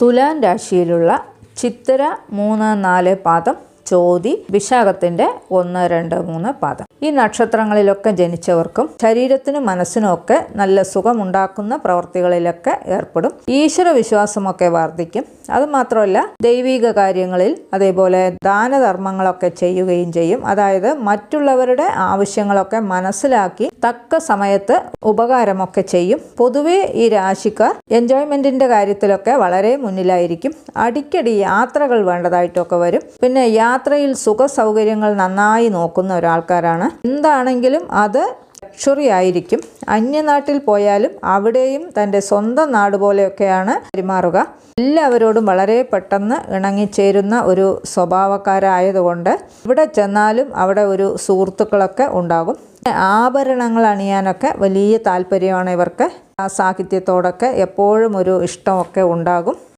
തുലാൻ രാശിയിലുള്ള ചിത്തര മൂന്ന് നാല് പാദം ചോതി വിശാഖത്തിന്റെ ഒന്ന് രണ്ട് മൂന്ന് പാദം. ഈ നക്ഷത്രങ്ങളിലൊക്കെ ജനിച്ചവർക്കും ശരീരത്തിനും മനസ്സിനും ഒക്കെ നല്ല സുഖമുണ്ടാക്കുന്ന പ്രവർത്തികളിലൊക്കെ ഏർപ്പെടും. ഈശ്വര വിശ്വാസമൊക്കെ വർദ്ധിക്കും. അതുമാത്രമല്ല ദൈവിക കാര്യങ്ങളിൽ അതേപോലെ ദാനധർമ്മങ്ങളൊക്കെ ചെയ്യുകയും ചെയ്യും. അതായത് മറ്റുള്ളവരുടെ ആവശ്യങ്ങളൊക്കെ മനസ്സിലാക്കി തക്ക സമയത്ത് ഉപകാരമൊക്കെ ചെയ്യും. പൊതുവെ ഈ രാശിക്കാർ എൻജോയ്മെന്റിന്റെ കാര്യത്തിലൊക്കെ വളരെ മുന്നിലായിരിക്കും. അടിക്കടി യാത്രകൾ വേണ്ടതായിട്ടൊക്കെ വരും. പിന്നെ യാത്രയിൽ സുഖ സൗകര്യങ്ങൾ നന്നായി നോക്കുന്ന ഒരാൾക്കാരാണ്. എന്താണെങ്കിലും അത് ലക്ഷറി ആയിരിക്കും അന്യനാട്ടിൽ പോയാലും അവിടെയും തന്റെ സ്വന്തം നാട് പോലെയൊക്കെയാണ് പെരുമാറുക. എല്ലാവരോടും വളരെ പെട്ടെന്ന് ഇണങ്ങിച്ചേരുന്ന ഒരു സ്വഭാവക്കാരായതുകൊണ്ട് ഇവിടെ ചെന്നാലും അവിടെ ഒരു സുഹൃത്തുക്കളൊക്കെ ഉണ്ടാകും. ആഭരണങ്ങൾ അണിയാനൊക്കെ വലിയ താല്പര്യമാണ് ഇവർക്ക്. ആ സാഹിത്യത്തോടൊക്കെ എപ്പോഴും ഒരു ഇഷ്ടമൊക്കെ ഉണ്ടാകും.